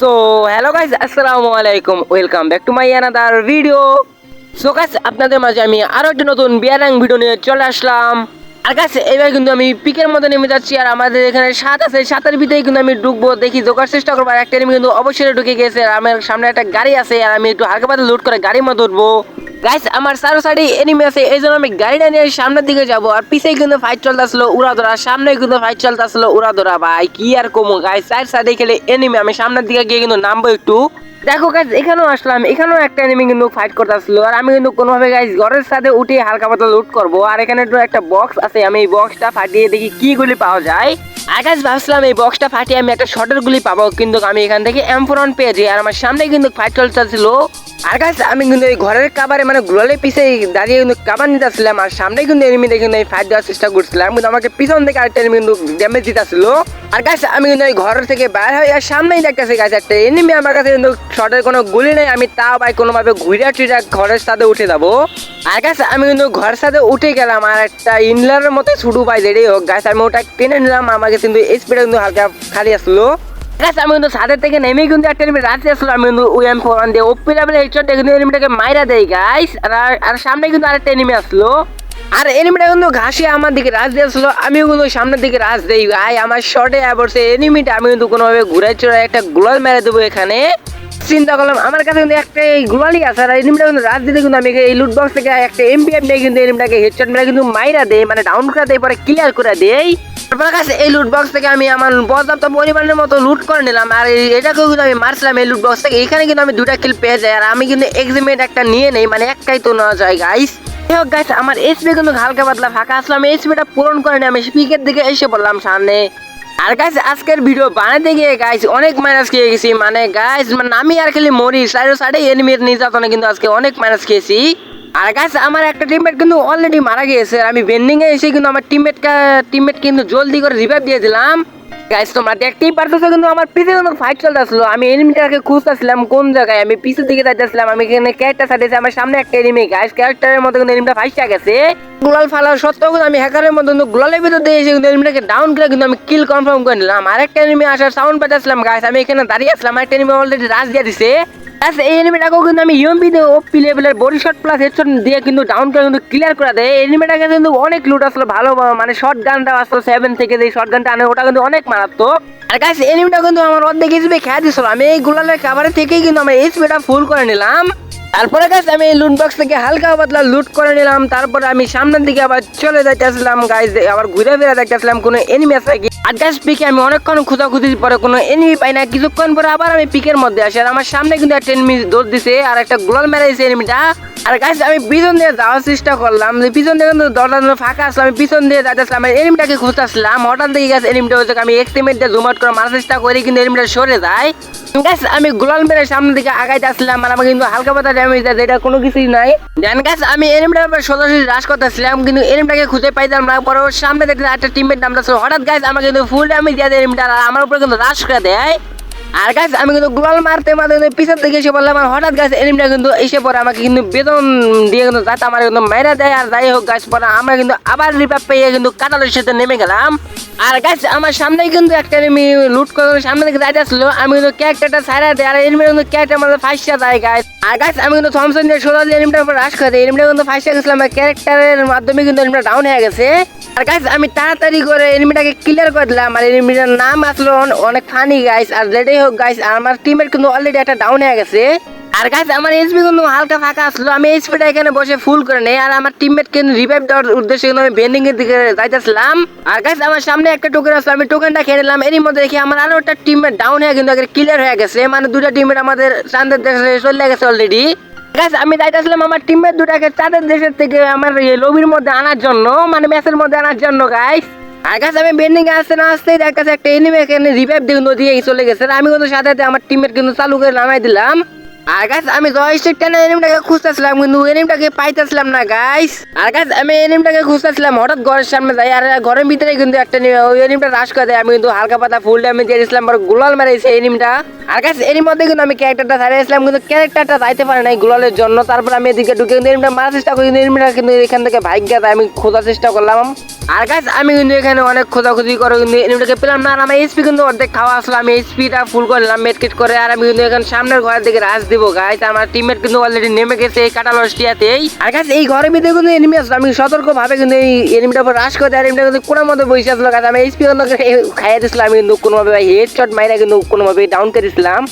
So hello guys আসসালামু আলাইকুম welcome back to my another video so guys আপনাদের মাঝে আমি আরও একটা নতুন বিয়ারাং ভিডিও নিয়ে চলে আসলাম। আর গাছ এবার কিন্তু আমি পিকের মধ্যে নেমে যাচ্ছি আর আমাদের এখানে সাত আছে, সাতের ভিতরে কিন্তু আমি ঢুকবো। দেখি ঢোকার চেষ্টা করব আর একটা enemy কিন্তু অবশ্যই ঢুকে গেছে। আর আমার সামনে একটা গাড়ি আছে আর আমি একটু হালকা পাতে লোড করে গাড়ির মধ্যে উঠবো। গাইস আমার চারো সাইডে এনিমি আছে এই জন্য আমি গাড়িটা নিয়ে সামনের দিকে যাব। আর পিছে কিন্তু ফাইট চলতেছিল উড়া ধরা সামনে কিন্তু ফাইট চলতেছিল উড়া ধরা ভাই, কি আর কমো? গাইস চার সাইডে খেলে এনিমি আমি সামনের দিকে গিয়ে কিন্তু নামবো একটু। দেখো গাইস এখানেও আসলাম, এখানেও একটা এনিমি কিন্তু ফাইট করতেছিল। আর আমি কিন্তু কোনোভাবে গাইস ঘরের সাথে উঠে হালকা পাতলা লুট করব। আর এখানে একটা বক্স আছে, আমি এই বক্সটা ফাটিয়ে দেখি কি গুলি পাওয়া যায়। গাইস ভাবছিলাম এই বক্সটা ফাটিয়ে আমি একটা শর্টের গুলি পাবো, কিন্তু আমি এখান থেকে এমফোরন পেয়েছি আর আমার সামনে কিন্তু ফাইট চলতেছিল। আর গাইস আমি কিন্তু এই ঘরের কাবারে মানে গ্লোলের পিছে দাঁড়িয়ে কিন্তু কাবার নিতেছিলাম আর সামনে কিন্তু এনিমি দেখে কিন্তু ফাইট দেওয়ার চেষ্টা করছিলাম, কিন্তু আমাকে পিছন থেকে আরেকটা এনিমি কিন্তু ড্যামেজ দিতেছিল। আর গাইস আমি কিন্তু এই ঘর থেকে বাইরে হয়ে আর সামনেই দেখতেছি গাছ একটা এনিমি আমার কাছে কিন্তু শর্টের কোনো গুলি নেই, আমি তাও ভাই কোনোভাবে ঘুরে টুইরা ঘরের সাথে উঠে যাব। আর গাছ আমি কিন্তু ঘরের সাথে উঠে গেলাম আর একটা ইনলারের মতো ছুটু পাই যেটাই হোক গাছ আমি ওটা টেনে নিলাম, আমাকে কিন্তু স্পিডে কিন্তু হালকা খালি আসলো। গাছ আমি কিন্তু ছাদের থেকে নেমে কিন্তু একটা এনিমি রাতে আসলো, আমি কিন্তু ওই এম ফোর দিয়ে ওপি লেভেলে হেডশট কিন্তু এনিমিটাকে মাইরা দেই গাইস আর আর সামনে কিন্তু আরেকটা এনিমি আসলো। আর এনিমিটা কিন্তু ঘাসে আমার দিকে রাজ দিয়ে আসলো, আমিও কিন্তু সামনের দিকে রাজ দেই আমার শর্টে পড়ছে এনিমিটা আমি কিন্তু কোনোভাবে ঘুরে চড়ে একটা গ্লোয়াল মেরে দেবো এখানে। চিন্তা করলাম, আমার কাছে কিন্তু একটা এই গ্লোয়ালি আছে আর এনিমিটা কিন্তু রাজ দিতে কিন্তু আমি এই লুট বক্স থেকে একটা এমপিএফ নিয়ে কিন্তু এনিমিটাকে হেডশট মেরে কিন্তু মাইরা দেই মানে ডাউন করে দেই, পরে ক্লিয়ার করে দেই। তারপর কাছে এই লুট বক্স থেকে আমি আমার পর্যাপ্ত পরিমাণের মতো লুট করে নিলাম আর এই- এটাকেও কিন্তু আমি মারছিলাম এই লুট বক্স থেকে। এখানে কিন্তু আমি দুটা কিল পেয়ে যাই আর আমি কিন্তু এক্সিমেট একটা নিয়ে নেই মানে একটাই তো নেওয়া যায় গাইস হোক গাইস আমার এসপি কিন্তু হালকা পাতলা ফাঁকা আসলাম এসপিটা পূরণ করে নিয়ে আমি স্পিকের দিকে এসে পড়লাম সামনে। আর গাইস আজকের ভিডিও বানাতে গিয়ে গাইস অনেক মাইনাস খেয়ে গেছি। মানে গাইস মানে আমি আর খালি মরি সাইডে সাইডে এনিমির নির্যাতনে কিন্তু আজকে অনেক মাইনাস খেয়েছি। আর গাইস আমার একটা টিমমেট কিন্তু অলরেডি মারা গিয়েছে। আমি বেন্ডিংয়ে এসে কিন্তু আমার টিমমেটকে টিমমেট কিন্তু জলদি করে রিভাইভ দিয়ে দিলাম। গাইস তোমরা দেখতেই পারতেছো কিন্তু আমার পিছে কিন্তু ফাইট চলতেছিল। আমি এনিমিটাকে খুঁজতেছিলাম কোন জায়গায়? আমি পিছের দিকে যাইতেছিলাম, আমি এখানে ক্যারেক্টার সাইডে আমার সামনে একটা এনিমি গাইস ক্যারেক্টারের মধ্যে কিন্তু এনিমিটা ফাইটটা গেছে। গোলাল ফালার সত্ত্বেও কিন্তু আমি হ্যাকারের মধ্যে কিন্তু গোলালের ভিতর দিয়ে এসে কিন্তু এনিমিটাকে ডাউন করে কিন্তু আমি কিল কনফার্ম করে নিলাম। আরেকটা এনিমি আসার সাউন্ড পেতেছিলাম গাইস আমি এখানে দাঁড়িয়ে আসলাম আরেকটা এনিমি অলরেডি রাজ দিয়ে দিছে। Guys, এই এনিমিটাকেও কিন্তু আমি ইউএমপি দিয়ে ওপি লেভেলের বডি শট প্লাস হেডশট দিয়ে কিন্তু ডাউন করে কিন্তু ক্লিয়ার করে দেয়। এনিমিটাকে কিন্তু অনেক লুট আসলো ভালো মানে শর্ট গানটা আসলো সেভেন থেকে যে শর্ট গানটা আনে ওটা কিন্তু অনেক মারাত্মক। আর গাছ এনিমিটা কিন্তু আমার অর্ধেক এসবি খেয়া দিয়েছিল। আমি এই গুলালের খাবারের থেকেই কিন্তু আমার এসবিটা ফুল করে নিলাম। তারপরে গাইস আমি লুট বক্স থেকে হালকা পাতলা লুট করে নিলাম। তারপরে আমি সামনের দিকে আবার চলে যাইতেছিলাম গাইস আবার ঘুরে ফিরে দেখতেছিলাম কোনো এনিমি আছে কি আর গাইস পিকে আমি অনেকক্ষণ খোঁজাখুঁজির পরে কোনো এনিমি পাই না কিছুক্ষণ পরে আবার আমি পিকের মধ্যে আসি আর আমার সামনে কিন্তু একটা এনিমি দৌড় দিছে আর একটা গ্লোয়াল মেরে দিছে এনিমিটা আর গাইস আমি পিছন দিয়ে যাওয়ার চেষ্টা করলাম। যে পিছন দিয়ে কিন্তু দরজা ফাঁকা আসলাম আমি পিছন দিয়ে যাইতেছিলাম আর এনিমিটাকে খুঁজতেছিলাম। হঠাৎ দেখে গেছে এনিমিটা হচ্ছে আমি এক্সিমেট দিয়ে জুম করে মারার চেষ্টা করি, কিন্তু এনিমিটা সরে যায়। গাইস আমি গোলাল মেরে সামনের দিকে আগাইতে আসলাম আর আমার কিন্তু হালকা পাতা ড্যামেজ দেয় কোনো কিছুই নাই। দেন গাছ আমি এনিমিটার উপর সোজাসুজি রাশ করতেছিলাম, কিন্তু এনিমটাকে খুঁজে পাইতাম না। পরে সামনে দেখতে একটা টিমমেট নামটা হঠাৎ গাছ আমাকে কিন্তু ফুল ড্যামেজ দিয়ে এনিমিটা আমার উপরে কিন্তু রাশ করে দেয়। আর গাছ আমি কিন্তু গোলাল মারতে মারতে কিন্তু পিছের দিকে এসে বললাম আর হঠাৎ গাছ এনিমিটা কিন্তু এসে পরে আমাকে কিন্তু বেতন দিয়ে কিন্তু যাতে আমার কিন্তু মেরে দেয়, আর যাই হোক গাছ পরে আমরা কিন্তু আবার রিপাপ পেয়ে কিন্তু কাটালের সাথে নেমে গেলাম। আর গাছ আমার সামনেই কিন্তু একটা এনিমি লুট করে সামনে দিকে যাইতে আসলো, আমি কিন্তু ক্যারেক্টারটা সাইরা দেয় আর এনিমি কিন্তু ক্যারেক্টার মধ্যে ফাইসা দেয় গাছ আর গাছ আমি কিন্তু থমসন দিয়ে সোজা দিয়ে এনিমিটার উপর রাশ করে এনিমিটা কিন্তু ফাইসা গেছিলাম আর ক্যারেক্টারের মাধ্যমে কিন্তু এনিমিটা ডাউন হয়ে গেছে। আর গাইস আমি তাড়াতাড়ি করে এনিমিটাকে ক্লিয়ার করে দিলাম, আর এনিমিটার নাম আসলো, অনেক ফানি গাইস আর যেটাই হোক গাইস আমার টিমের কিন্তু অলরেডি একটা ডাউন হয়ে গেছে। আর গাইস আমার এইচপি কিন্তু হালকা ফাঁকা আসলো। আমি এইচপিটা এখানে বসে ফুল করে নেই। আর আমার টিমমেট কিন্তু রিভাইভ দেওয়ার উদ্দেশ্যে কিন্তু আমি বেন্ডিং এর দিকে যাইতেছিলাম। আর গাইস আমার সামনে একটা টোকেন আসলো আমি টোকেনটা খেয়ে নিলাম। এরই মধ্যে দেখি আমার আরও একটা টিমমেট ডাউন হয়ে কিন্তু ক্লিয়ার হয়ে গেছে। মানে দুটা টিমমেট আমাদের চান্দের দেশে চলে গেছে অলরেডি গাইস আমি যাইতেছিলাম আমার টিমমেট দুটাকে তাদের দেশের থেকে আমার লবির মধ্যে আনার জন্য মানে ম্যাচের মধ্যে আনার জন্য গাইস গাছ আমি বেন্ডিং আসতে না আসতেই দেখ কাছে একটা এনিমে এখানে রিভাইভ দিয়ে দিয়ে চলে গেছে। আমি কিন্তু সাথে সাথে আমার টিমের কিন্তু চালু করে নামাই দিলাম। আর গাছ আমি জয়স্টিক টেনে এনিমটাকে খুঁজতেছিলাম, কিন্তু এনিমটাকে পাইতেছিলাম না গাইস আর গাছ আমি এনিমটাকে খুঁজতেছিলাম, হঠাৎ ঘরের সামনে যাই, আর ঘরের ভিতরে কিন্তু একটা ওই এনিমটা রাশ করে দেয়। আমি কিন্তু হালকা পাতা ফুল ড্যামেজ দিয়ে দিয়েছিলাম আর গুলাল মেরেছে এনিমটা আর গাছ এর মধ্যে কিন্তু আমি ক্যারেক্টারটা ছাড়িয়েছিলাম কিন্তু ক্যারেক্টারটা যাইতে পারে নাই গুলালের জন্য। তারপর আমি এদিকে ঢুকে কিন্তু এনিমটা মারার চেষ্টা করি এনিমটা কিন্তু এখান থেকে ভাগ্য আমি খোঁজার চেষ্টা করলাম। আর গাছ আমি কিন্তু এখানে অনেক খোঁজাখুঁজি করে কিন্তু এনিমিটাকে পেলাম না, আর আমার এইচপি কিন্তু অর্ধেক খাওয়া আসলো। আমি এইচপিটা ফুল করলাম মেটকিট করে, আর আমি কিন্তু এখানে সামনের ঘরের দিকে রাজ দিব গাইস আমার টিমমেট কিন্তু অলরেডি নেমে গেছে এই কাটা লসটিয়াতেই। আর গাছ এই ঘরের ভিতরে কিন্তু এনিমি আসলো। আমি সতর্ক ভাবে কিন্তু এই এনিমিটার উপর রাশ করে এনিমিটা কিন্তু কোনো মধ্যে বসে আসলো গাছ আমি এইচপি কিন্তু খাইয়ে দিয়েছিলাম, আমি কিন্তু কোনোভাবে হেড শট মাইরা কিন্তু কোনোভাবে ডাউন করে দিয়েছিলাম।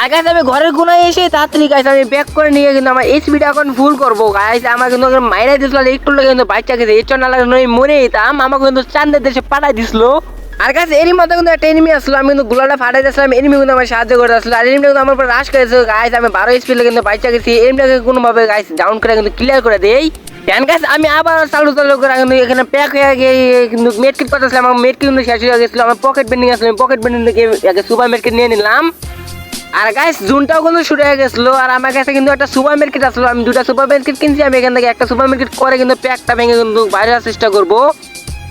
আর গাছ আমি ঘরের কোনায় এসে তাড়াতাড়ি গাছ আমি ব্যাক করে নিয়ে কিন্তু আমার এইচপিটা এখন ফুল করব গাছ আমার কিন্তু ওকে মাইরা দিয়েছিল একটু লোক কিন্তু বাচ্চা গেছে হেড শট না লাগলে আমি মরে যেতাম আমাকে কিন্তু চান্দের দেশে পাঠাই দিছিল। আর কাছে এরই মধ্যে কিন্তু একটা এনিমি আসলো, আমি কিন্তু গুলাটা ফাটাই দিয়েছিলাম এনিমি কিন্তু আমার সাহায্য করে আসলো। আর এনিমিটা কিন্তু আমার উপর রাশ করেছে গাইস আমি বারো স্পিডে কিন্তু বাচ্চা গেছি। এনিমিটাকে কোনোভাবে গাইস ডাউন করে কিন্তু ক্লিয়ার করে দেই। দেন গাছ আমি আবার চালু চালু করে কিন্তু এখানে প্যাক হয়ে গিয়ে কিন্তু মেটকিট করতেছিলাম আমার মেটকিট কিন্তু শেষ হয়ে গেছিল, আমার পকেট বেন্ডিং আসলো আমি পকেট বেন্ডিং থেকে আগে সুপার মেটকিট নিয়ে নিলাম। আর গাইস জুনটাও কিন্তু শুরু হয়ে গেছিল, আর আমার কাছে কিন্তু একটা সুপার মার্কেট আসলো, আমি দুটা সুপার মার্কেট কিনছি, আমি এখান থেকে একটা সুপার মার্কেট করে কিন্তু প্যাকটা ভেঙে কিন্তু বাইরে চেষ্টা করব।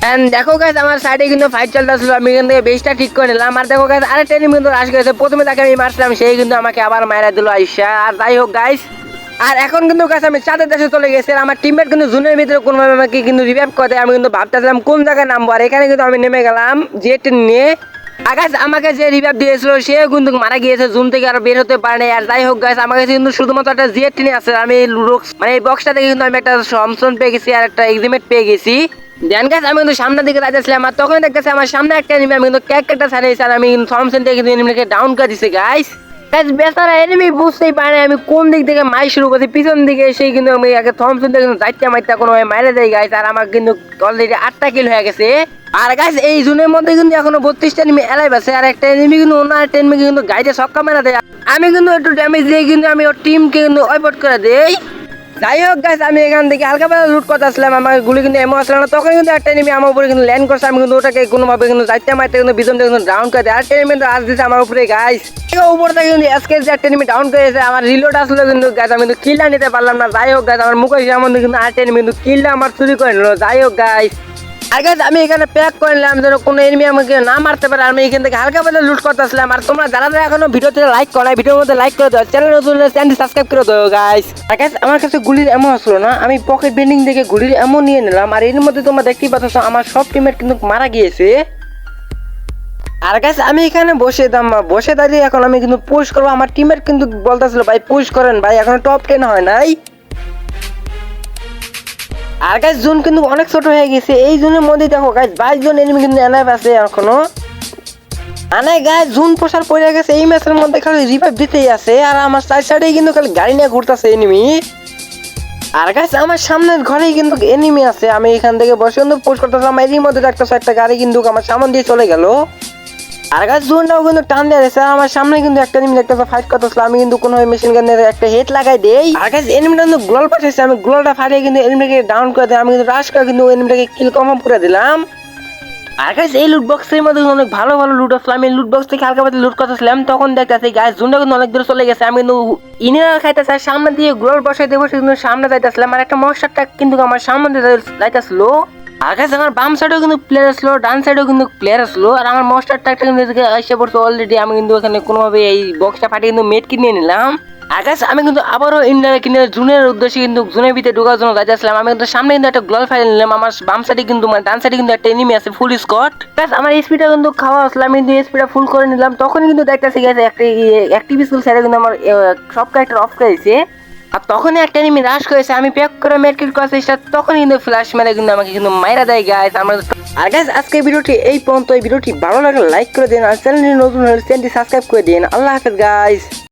এন্ড দেখো গাইস আমার সাইডে কিন্তু ফাইট চলতেছিল আমি থেকে বেসটা ঠিক করে নিলাম। আর দেখো গাইস আরেকটা এনিমি কিন্তু রাশ করেছে। প্রথমে তাকে আমি মারছিলাম, সেই কিন্তু আমাকে আবার মারা দিল আইসা আর যাই হোক গাইস আর এখন কিন্তু গাছ আমি চাঁদের দেশে চলে গেছি। আমার টিমমেট কিন্তু জুনের ভিতরে কোনোভাবে আমাকে কিন্তু রিভাইভ করে। আমি কিন্তু ভাবতেছিলাম কোন জায়গায় নামবো। আর এখানে কিন্তু আমি নেমে গেলাম জেট নিয়ে। আকাশ আমাকে যে রিভাইভ দিয়েছিল সে কিন্তু মারা গিয়েছে জুন থেকে আর বের হতে পারে আর যাই হোক গাছ আমার কাছে কিন্তু শুধুমাত্র একটা জেট নিয়ে আছে। আমি মানে এই বক্সটা থেকে কিন্তু আমি একটা সমসন পেয়ে গেছি আর একটা এক্সিমেট পেয়ে গেছি। দেন গাছ আমি কিন্তু সামনের দিকে যাইতেছিলাম আর তখন দেখতেছি আমার সামনে একটা এনিমি আমি কিন্তু ক্যাক একটা ছাড়িয়েছি আর আমি কিন্তু থমসন থেকে কিন্তু এনিমিকে ডাউন করে দিছি গাইস গাইস বেচারা এনিমি বুঝতেই পারে আমি কোন দিক থেকে মাই শুরু করছি, পিছন দিকে সেই কিন্তু আমি আগে থমসন থেকে কিন্তু যাইতে মাইতে কোনো মাইরে দেয় গাইস আর আমার কিন্তু অলরেডি আটটা কিল হয়ে গেছে। আর গাইস এই জুনের মধ্যে কিন্তু এখনও বত্রিশটা এনিমি এলাইভ আছে আর একটা এনিমি কিন্তু অন্য একটা এনিমি কিন্তু গাইডে ছক্কা মেরা দেয়। আমি কিন্তু একটু ড্যামেজ দিয়ে কিন্তু আমি ওর টিমকে কিন্তু ওয়াইপ করে দেই। যাই হোক গাছ আমি এখান থেকে হালকা বেলা লুট করতে আসলাম। আমার গুলি কিন্তু এমন আসলাম না। তখন কিন্তু একটা এনিমি আমার উপরে কিন্তু ল্যান্ড করছে। আমি কিন্তু ওটাকে কোনোভাবে কিন্তু যাইতে মারতে কিন্তু বিজনটা কিন্তু ডাউন করে দেয়। আর এনিমি কিন্তু আস আমার উপরে গাছ উপর থেকে কিন্তু এসকে একটা এনিমি ডাউন করেছে। আমার রিলোড আসলে কিন্তু গাছ আমি কিন্তু কিলটা নিতে পারলাম না। যাই হোক গাছ আমার মুখে সামনে কিন্তু আর এনিমি কিন্তু কিলটা আমার চুরি করে নিল। যাই হোক গাইস guys, আমি এখানে প্যাক করে নিলাম যেন কোনো এনিমি আমাকে না মারতে পারে আমি এখান থেকে হালকা পাতলা লুট করতে আসলাম। আর তোমরা যারা যারা এখনও ভিডিওতে লাইক করো ভিডিওর মধ্যে লাইক করে দাও চ্যানেল নতুন চ্যানেল সাবস্ক্রাইব করে দাও গাইস আর guys, আমার কাছে গুলির এমন আসলো না আমি পকেট বেন্ডিং থেকে গুলির এমন নিয়ে নিলাম আর এর মধ্যে তোমরা দেখতেই পাচ্ছ আমার সব টিমের কিন্তু মারা গিয়েছে। আর গাছ আমি এখানে বসে দাম বসে দাঁড়িয়ে এখন আমি কিন্তু পুশ করব। আমার টিমের কিন্তু বলতেছিল ভাই পুশ করেন ভাই এখন টপ টেন হয় নাই। আর গাছ জোন কিন্তু অনেক ছোট হয়ে গেছে। এই জোনের মধ্যে দেখো গাছ বাইশ জন এনিমি কিন্তু এনাইভ আছে এখনও। মানে গায়ে জুন প্রসার পড়ে গেছে। এই ম্যাচের মধ্যে খালি রিভাইভ দিতেই আছে। আর আমার সাইড সাইডে কিন্তু খালি গাড়ি নিয়ে ঘুরতেছে এনিমি আর গাছ আমার সামনের ঘরেই কিন্তু এনিমি আছে। আমি এখান থেকে বসে কিন্তু পোস্ট করতেছিলাম। এরই মধ্যে দেখতেছো একটা গাড়ি কিন্তু আমার সামনে দিয়ে চলে গেল। আর গাছ জোনটাও কিন্তু টান দিয়ে আর আমার সামনে কিন্তু একটা এনিমি দেখতেছো ফাইট করতেছিল। আমি কিন্তু কোনো মেশিন গানের একটা হেড লাগাই দেই। আর গাছ এনিমিটা কিন্তু গ্লোল পাঠাইছে। আমি গ্লোলটা ফাটিয়ে কিন্তু এনিমিটাকে ডাউন করে দিই আমি কিন্তু রাশ করে কিন্তু এনিমিটাকে কিল কনফার্ম করে দিলাম। আর গাছ এই লুট বক্সের মধ্যে অনেক ভালো ভালো লুট আসলো। আমি লুট বক্স থেকে হালকা লুট করতেছিলাম। তখন দেখতেছি গাছ জুনটা কিন্তু অনেক দূরে চলে গেছে। আমি কিন্তু ইনার খাইতেছে সামনে দিয়ে গ্লোল বসাই দিয়ে বসে কিন্তু সামনে যাইতেছিলাম। আর একটা মশারটা কিন্তু আমার সামনে যাইতেছিল। গাছ আমার বাম সাইডেও কিন্তু প্লেয়ার আসলো, ডান সাইডেও কিন্তু প্লেয়ার আসলো, আর আমার মশারটা একটা কিন্তু এদিকে এসে পড়ছে অলরেডি আমি কিন্তু ওখানে কোনোভাবে এই বক্সটা ফাটিয়ে কিন্তু মেট কিনে নিলাম। আকাশ আমি কিন্তু আবারও ইন্ডিয়া কিনে, জুনের উদ্দেশ্যে কিন্তু জুনের ভিতরে ঢোকার জন্য যাচ্ছিলাম আমি কিন্তু সামনে কিন্তু একটা গ্লোল ফাইল নিলাম, আমার বাম সাইডে কিন্তু মানে ডান সাইডে কিন্তু একটা এনিমি আছে ফুল স্কট গাছ আমার স্পিডটা কিন্তু খাওয়া আসলে, আমি কিন্তু স্পিডটা ফুল করে নিলাম। তখন কিন্তু দেখতেছি গেছে একটা অ্যাক্টিভ স্কুল সাইডে কিন্তু আমার সব ক্যারেক্টার অফ করেছে আর তখনই একটা এনিমি রাশ করেছে, আমি প্যাক করে মেডকিট করার চেষ্টা তখন কিন্তু ফ্ল্যাশ মেরে কিন্তু আমাকে কিন্তু মাইরা দেয় গাইস আমরা আর গাইস আজকে ভিডিওটি এই পর্যন্ত, এই ভিডিওটি ভালো লাগলে লাইক করে দিন, আর চ্যানেলটি নতুন হলে চ্যানেলটি সাবস্ক্রাইব করে দিন। আল্লাহ হাফেজ গাইস